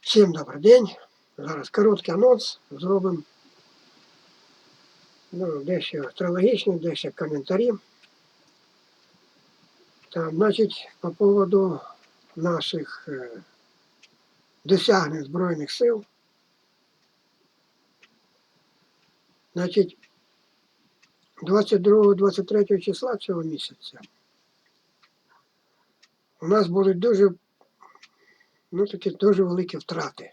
Всім добрий день. Зараз короткий анонс зробимо. Ну, дещо астрологічні, дещо коментарі. Там, значить, по поводу наших е, досягнень Збройних сил. Значить, 22-23 числа цього місяця у нас будуть дуже, ну такі дуже великі втрати.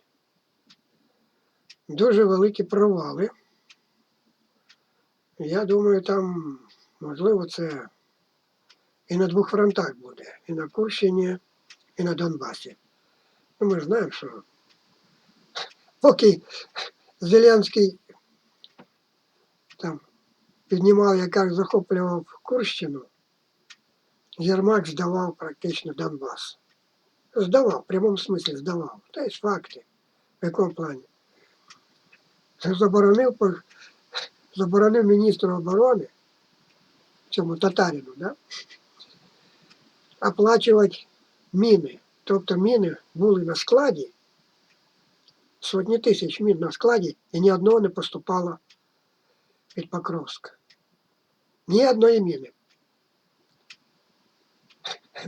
Дуже великі провали. Я думаю, там, можливо, це і на двох фронтах буде, і на Курщині, і на Донбасі. Ну, ми ж знаємо, що поки Зеленський там піднімав, як захоплював Курщину, Єрмак здавав практично Донбас. Здавав, в прямому смислі здавав. Та є факти. В якому плані? Заборонив, по- заборонив міністру оборони, цьому татарину, да? оплачувати міни. Тобто міни були на складі, сотні тисяч мін на складі, і ні одного не поступало під Покровськ. Ні одної міни.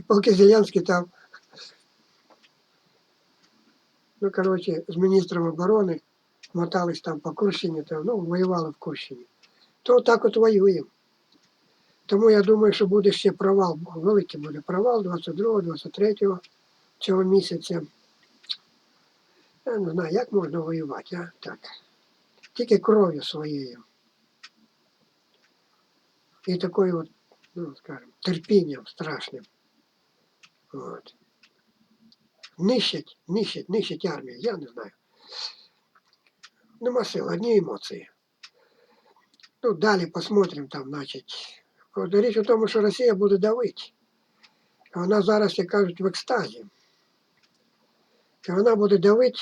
Поки Зеленський там, ну, коротше, з міністром оборони мотались там по Курщині, там, ну, воювали в Курщині, то так от воюємо. Тому я думаю, що буде ще провал, великий буде провал 22-23 цього місяця. Я не знаю, як можна воювати, а так. Тільки кров'ю своєю. І такою от, ну, скажімо, терпінням страшним. От. Нищать, нищать, нищать армію, я не знаю. Нема сил, одні емоції. Ну, далі посмотрим там, значить. От Річ у тому, що Росія буде давити. І Вона зараз, як кажуть, в екстазі. І вона буде давити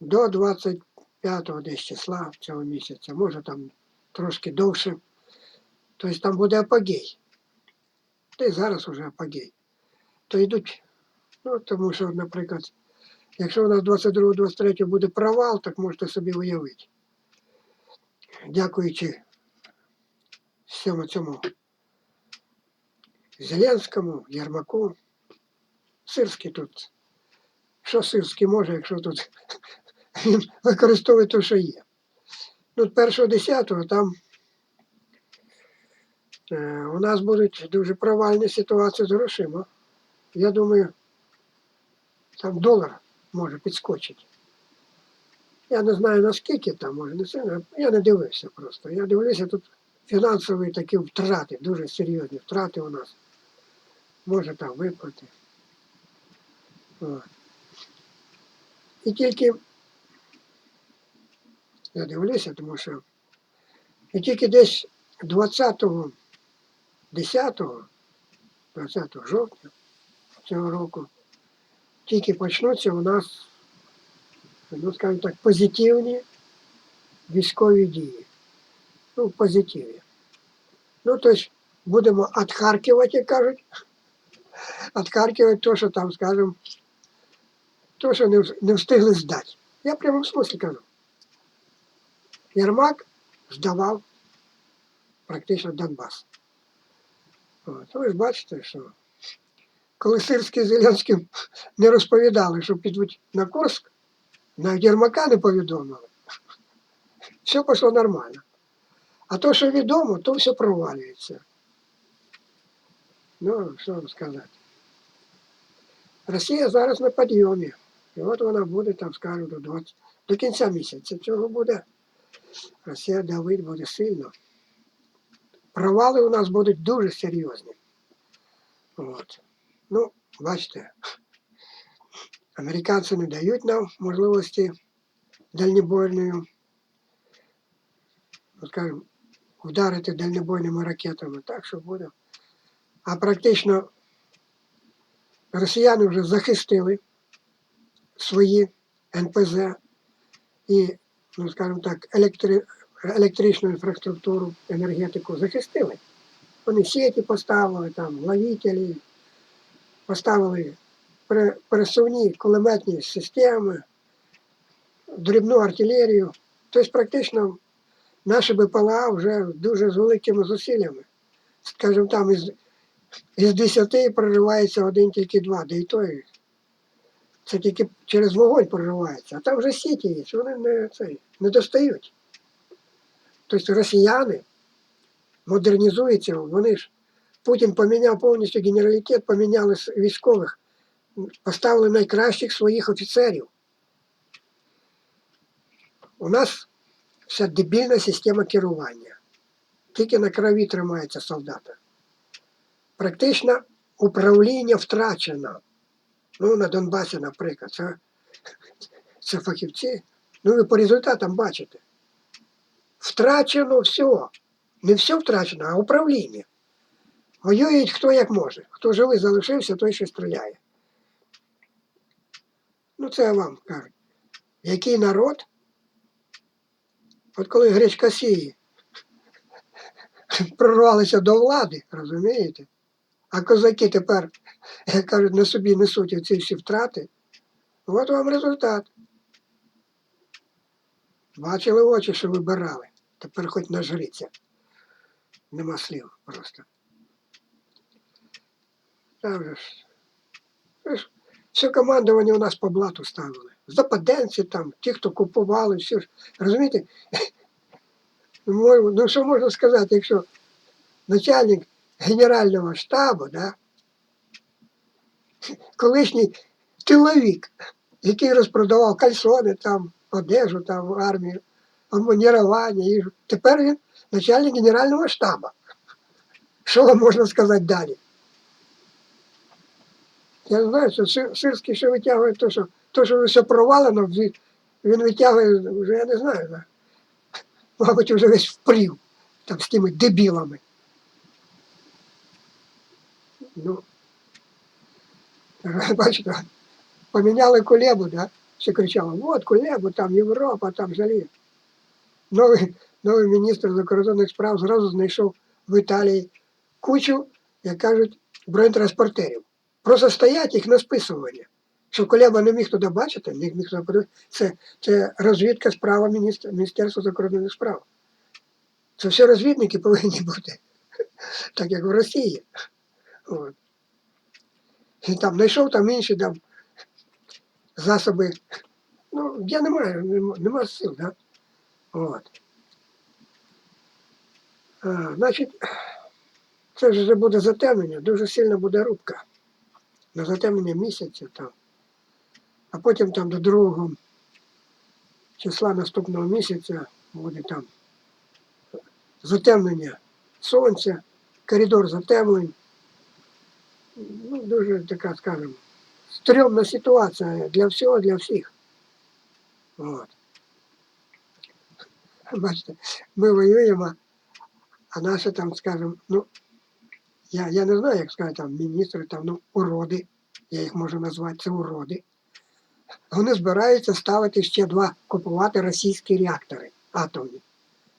до 25 десь числа цього місяця, може там трошки довше. Тобто там буде апогей. Та й зараз уже апогей. То йдуть, ну тому що, наприклад, якщо у нас 22-23 буде провал, так можете собі уявити. Дякуючи всьому цьому Зеленському, Єрмаку, Сирський тут. Що Сирський може, якщо тут він використовує те, що є. Ну, першого десятого там е, у нас будуть дуже провальні ситуації з грошима. Я думаю, там долар може підскочити. Я не знаю наскільки там, може не сильно. Я не дивився просто. Я дивлюся, тут фінансові такі втрати, дуже серйозні втрати у нас. Може там виплати. От. І тільки я дивлюся, тому що і тільки десь 20-го, 10-го, 20 жовтня цього року тільки почнуться у нас, ну скажімо так, позитивні військові дії. Ну, в позитиві. Ну, тобто будемо відхаркувати, як кажуть, відхаркувати то, що там, скажімо, то, що не, встигли здати. Я в прямому смислі кажу. Єрмак здавав практично Донбас. От. Ви ж бачите, що коли Сирський з Зеленським не розповідали, що підуть на Курск, навіть Єрмака не повідомили. Все пішло нормально. А то, що відомо, то все провалюється. Ну, що вам сказати. Росія зараз на підйомі. І от вона буде, там, скажімо, до 20, до кінця місяця цього буде. Росія давить буде сильно. Провали у нас будуть дуже серйозні. От. Ну, бачите, американці не дають нам можливості дальнобойної, ну, скажімо, вдарити дальнобойними ракетами, так що буде. А практично росіяни вже захистили свої НПЗ і, ну скажімо так, електри... електричну інфраструктуру, енергетику захистили. Вони сіті поставили, там, ловителі, поставили пересувні кулеметні системи, дрібну артилерію. Тобто практично наші БПЛА вже дуже з великими зусиллями. Скажімо, там із, із 10 проривається один тільки два, де і той. Це тільки через вогонь проривається. А там вже сіті є, вони не, цей, не достають. Тобто росіяни модернізуються, вони ж Путін поміняв повністю генералітет, поміняли військових, поставили найкращих своїх офіцерів. У нас вся дебільна система керування. Тільки на крові тримається солдата. Практично управління втрачено. Ну, на Донбасі, наприклад, це, це фахівці. Ну, ви по результатам бачите. Втрачено все. Не все втрачено, а управління. Воюють хто як може. Хто живий залишився, той ще стріляє. Ну, це вам кажу. Який народ? От коли гречкосії прорвалися до влади, розумієте? А козаки тепер, як кажуть, на собі несуть оці всі втрати. От вам результат. Бачили очі, що вибирали. Тепер хоч нажріться. Нема слів просто. Ж. Все командування у нас по блату ставили. Западенці там, ті, хто купували, всі ж. Розумієте? Ну, ну що можна сказати, якщо начальник Генерального штабу, да, колишній тиловик, який розпродавав кальсони, там, одежу там, армію, амонірування, їжу. Тепер він начальник Генерального штабу. Що можна сказати далі? Я знаю, що Сирський ще витягує те, що, то, що все провалено, він витягує, вже я не знаю, да. мабуть, вже весь впрів там з тими дебілами. Ну, бачите, поміняли Кулебу, да? Всі кричали, от Кулебу, там Європа, там жалі. Новий, новий міністр закордонних справ зразу знайшов в Італії кучу, як кажуть, бронетранспортерів. Просто стоять їх на списування. Що Кулеба не міг туди бачити, не міг туди подивитися. Це, це розвідка справа Міністерства закордонних справ. Це все розвідники повинні бути, так як в Росії. От. І там знайшов там інші там засоби. Ну, я не маю, нема, сил, да? От. А, значить, це вже буде затемнення, дуже сильна буде рубка. На затемнення місяця там. А потім там до другого числа наступного місяця буде там затемнення сонця, коридор затемлень. Ну, дуже така, скажімо, стрьомна ситуація для всього, для всіх. От. Бачите, ми воюємо, а наші там, скажімо, ну, я, я не знаю, як сказати, там міністри, там, ну, уроди, я їх можу назвати, це уроди. Вони збираються ставити ще два, купувати російські реактори атомні,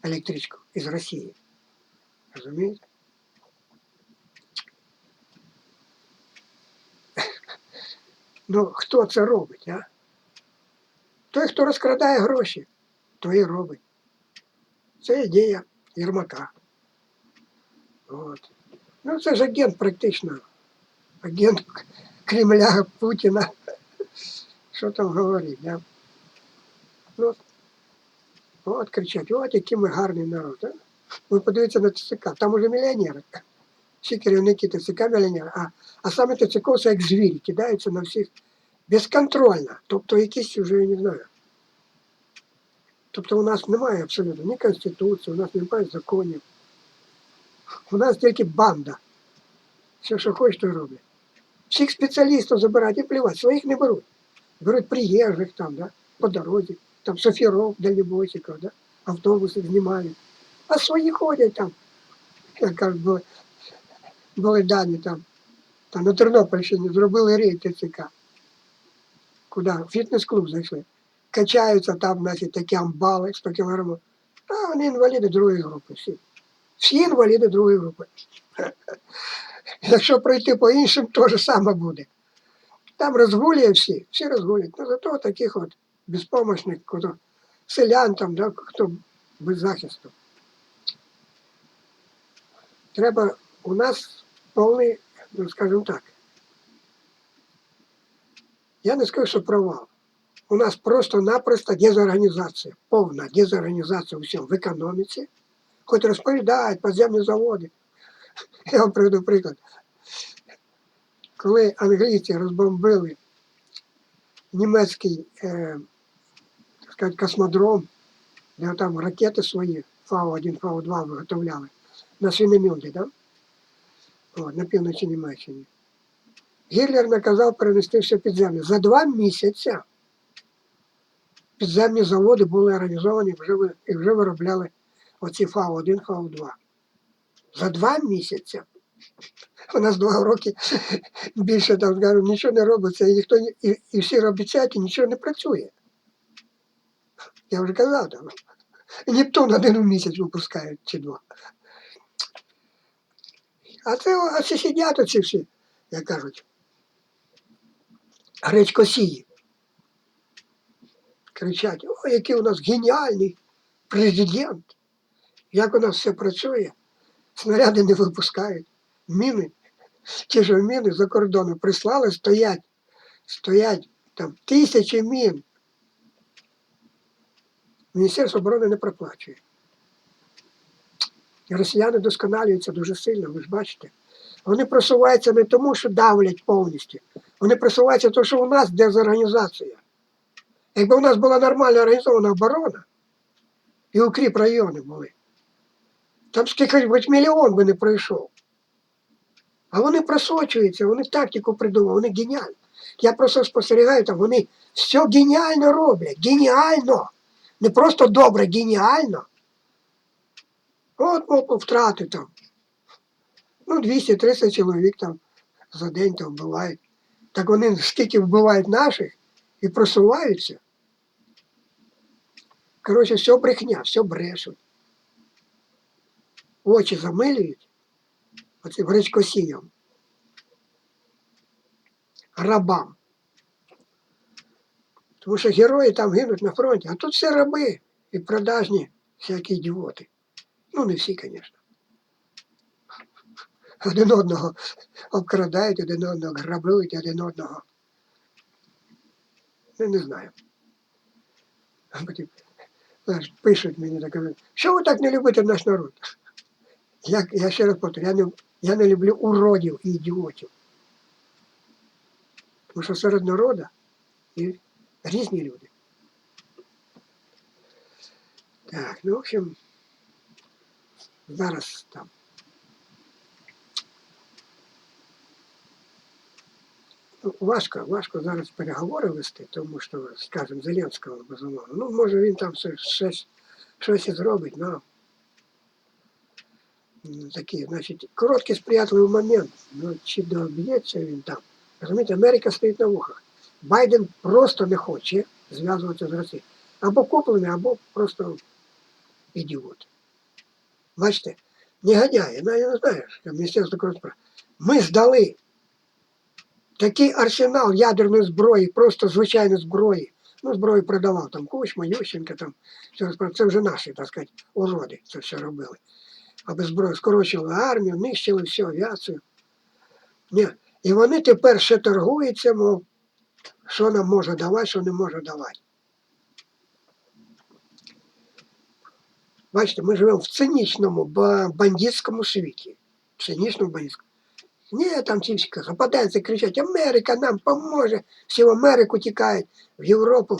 електричку із Росії. Розумієте? Ну, хто це робить, а? Той, хто розкрадає гроші, той і робить. Це ідея Єрмака. От. Ну, це ж агент практично. Агент Кремля Путіна. Що там говорить, да? Ну, от кричать, от який ми гарний народ. А? Ви подивіться на ТЦК, там уже мільйонери. Всі керівники ТЦК мільйонери, а, а саме ТЦК як звірі, кидаються на всіх безконтрольно. Тобто якісь вже, я не знаю. Тобто у нас немає абсолютно ні Конституції, у нас немає законів. У нас тільки банда. Все, що хочеш, то роблять. Всіх спеціалістів забирають і плівати, своїх не беруть. Беруть приїжджих там, да, по дорозі, там шоферов, дальнобойщиків, да, автобуси знімають. А свої ходять там, як кажуть, були, дані там, там на Тернопільщині зробили рейд ТЦК. Куди? Фітнес-клуб зайшли. Качаються там, значить, такі амбали 100 кілограмів. А вони інваліди другої групи всі. Всі інваліди другої групи. Якщо пройти по іншим, то ж саме буде. Там розгулює всі, всі розгулюють. Ну зато таких от безпомощних, хто селян там, да, хто без захисту. Треба у нас повний, ну скажімо так. Я не скажу, що провал. У нас просто-напросто дезорганізація, повна дезорганізація у всьому в економіці. Хоч розповідають подземні заводи. Я вам приведу приклад. Коли англійці розбомбили німецький е, так сказати, космодром, де там ракети свої Фау-1, Фау-2 виготовляли на Свінемюнді, да? На півночі Німеччини. Гітлер наказав перенести все під землю. За два місяці підземні заводи були організовані і вже виробляли оці Фау-1, Фау-2. За два місяці. У нас два роки більше там скажу, нічого не робиться, і ніхто і, і всі обіцяють, і нічого не працює. Я вже казав там. Нептун один місяць випускають чи два. А це а це сидять оці всі, як кажуть, гречкосії. Кричать, о, який у нас геніальний президент, як у нас все працює, снаряди не випускають, міни, ті ж міни за кордону прислали, стоять, стоять там тисячі мін. Міністерство оборони не проплачує. Росіяни досконалюються дуже сильно, ви ж бачите. Вони просуваються не тому, що давлять повністю. Вони просуваються тому, що у нас дезорганізація. Якби у нас була нормально організована оборона, і укріп райони були, там скільки хоч мільйон би не пройшов. А вони просочуються, вони тактику придумали, вони геніальні. Я просто спостерігаю, там вони все геніально роблять. Геніально! Не просто добре, геніально. От мов втрати там. Ну, 200-300 чоловік там за день там вбивають. Так вони скільки вбивають наших і просуваються. Коротше, все брехня, все брешуть. Очі замилюють. Оцим гречкосіям. Рабам. Тому що герої там гинуть на фронті, а тут все раби і продажні всякі ідіоти. Ну, не всі, звісно. Один одного обкрадають, один одного грабують, один одного. Ну, не знаю. Потім пишуть мені так, що ви так не любите наш народ? Я, я ще раз повторю, я не, я не люблю уродів і ідіотів. Тому що серед народу є різні люди. Так, ну, в общем, зараз там. Ну, важко, важко зараз переговори вести, тому що, скажімо, Зеленського безумовно. Ну, може він там щось, щось і зробить, але такий, значить, короткий сприятливий момент. Ну, чи доб'ється він там? Розумієте, Америка стоїть на вухах. Байден просто не хоче зв'язуватися з Росією. Або куплений, або просто ідіот. Бачите, негодяї, ну я не знаю, що Міністерство справ. Ми здали такий арсенал ядерної зброї, просто звичайної зброї. Ну, зброю продавав там Кучма, Ющенка, там, це вже наші, так сказати, уроди це все робили. А без зброї скорочували армію, нищили всю авіацію. Ні. І вони тепер ще торгуються, мов, що нам може давати, що не може давати. Бачите, ми живемо в цинічному ба- бандитському світі. Цинічному бандитському. Ні, там ці всі западенці кричать, Америка нам поможе. Всі в Америку тікають, в Європу.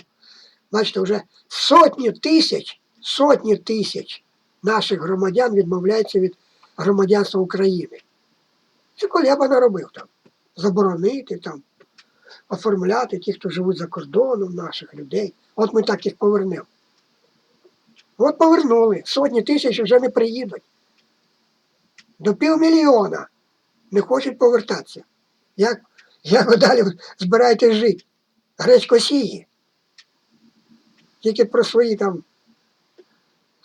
Бачите, вже сотні тисяч, сотні тисяч наших громадян відмовляються від громадянства України. Це Колеба наробив там. Заборонити там, оформляти ті, хто живуть за кордоном, наших людей. От ми так їх повернемо. От повернули. Сотні тисяч вже не приїдуть. До півмільйона не хочуть повертатися. Як, як ви далі збираєтесь жити? Гречкосії. Тільки про свої там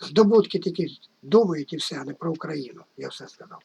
здобутки тільки думають і все, а не про Україну. Я все сказав.